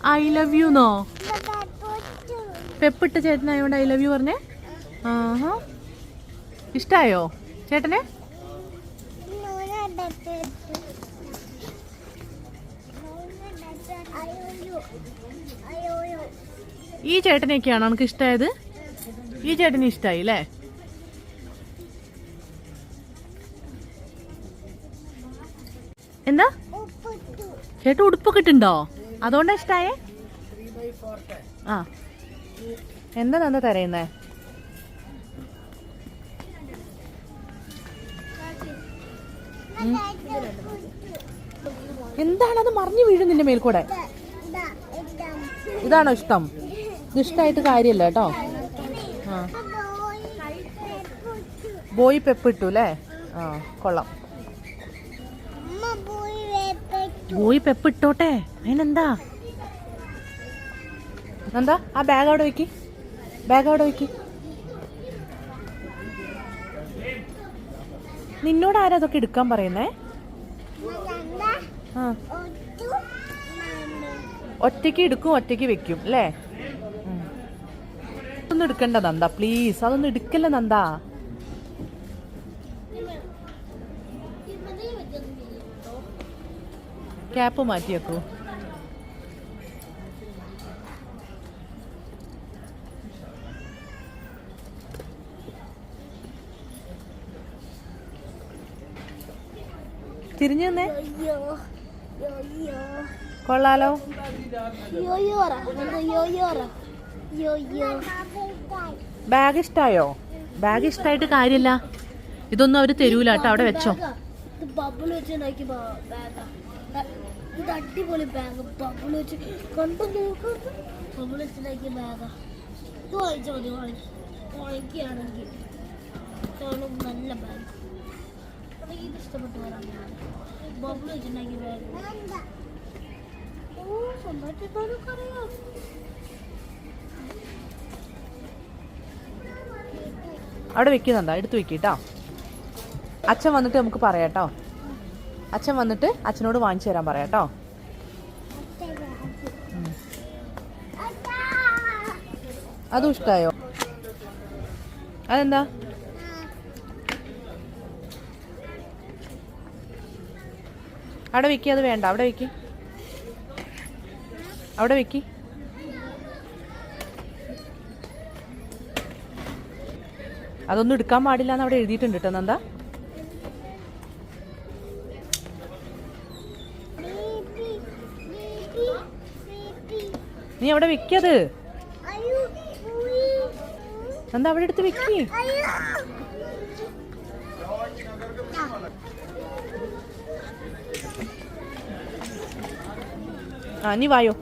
I love you no പെപ്പിട്ട ചേട്ടനായോണ്ട് I love you പറഞ്ഞേ? ആഹാ. ഇഷ്ടായോ ചേട്ടനെ? ഈ ചേട്ടനെയൊക്കെയാണോ നമുക്ക് ഇഷ്ടമായത് ഈ ചേട്ടനെ ഇഷ്ടമായി അല്ലേ? എന്താ? ചേട്ടൻ ഉടുപ്പൊക്കെ ഇട്ടുണ്ടോ അതുകൊണ്ടാ ഇഷ്ടായേ? ആ. എന്താ നന്ദ തരയുന്നേ? എന്താണത് മറിഞ്ഞു വീഴും നിന്റെ മേൽക്കൂടെ? ഇതാണോ ഇഷ്ടം? ഇത് ഇഷ്ടമായിട്ട് കാര്യമില്ല കേട്ടോ. ആ. ബോയി പെപ്പ് ഇട്ടു അല്ലേ? ആ കൊള്ളാം. ബോയ് പെപ്പ് ഇട്ടോട്ടെ അതിനെന്താ? എന്താ? ആ ബാഗ് അവിടെ വെക്ക്. ബാഗ് അവിടെ വെക്ക്. നിന്നോട് ആരാ അതൊക്കെ എടുക്കാൻ പറയുന്നേ? ആ. ഒറ്റയ്ക്ക് എടുക്കും ഒറ്റയ്ക്ക് വെക്കും അല്ലേ? ഒന്നും എടുക്കണ്ട നന്ദ പ്ലീസ് അതൊന്നും എടുക്കല്ല നന്ദ. ക്യാപ്പ് മാറ്റി വെക്കൂ തിരിഞ്ഞു നിന്നേ. കൊള്ളാലോ. ബാഗ് ഇഷ്ടായോ ബാഗ് ഇഷ്ടായിട്ട് കാര്യമില്ല ഇതൊന്നും അവർ തരൂല കേട്ടോ അവിടെ വെച്ചോ. ഇത് അടിപൊളി ബാഗ് ബബിൾ വെച്ച് കണ്ടു നോക്ക്. ബബിൾ വെച്ച് ഉണ്ടാക്കിയ ബാഗാ ഇത് വാങ്ങിച്ചാൽ മതി. വാങ്ങി വാങ്ങിക്കുകയാണെങ്കിൽ നല്ല ബാഗ് എനിക്ക് ഇത് ഇഷ്ടപ്പെട്ടു വരാൻ ബബിൾ വെച്ചിട്ടുണ്ടാക്കിയ ബാഗ് ഓ സ്വന്തമായിട്ട് അവിടെ വെക്കുന്നുണ്ടോ? എടുത്ത് വെക്കിട്ടോ അച്ഛൻ വന്നിട്ട് നമുക്ക് പറയാട്ടോ അച്ഛൻ വന്നിട്ട് അച്ഛനോട് വാങ്ങിച്ചു തരാൻ പറയാട്ടോ അതും ഇഷ്ടായോ? അതെന്താ? അവിടെ വെക്കി അത് വേണ്ട. അവിടെ വെക്കി. അവിടെ വെക്കി. അതൊന്നും എടുക്കാൻ പാടില്ല എന്ന് അവിടെ എഴുതിയിട്ടുണ്ട് കേട്ടോ നന്ദ. നീ അവിടെ വെക്കത്. എന്താ അവിടെ എടുത്ത് വെക്കി? ആ നീ വായോ.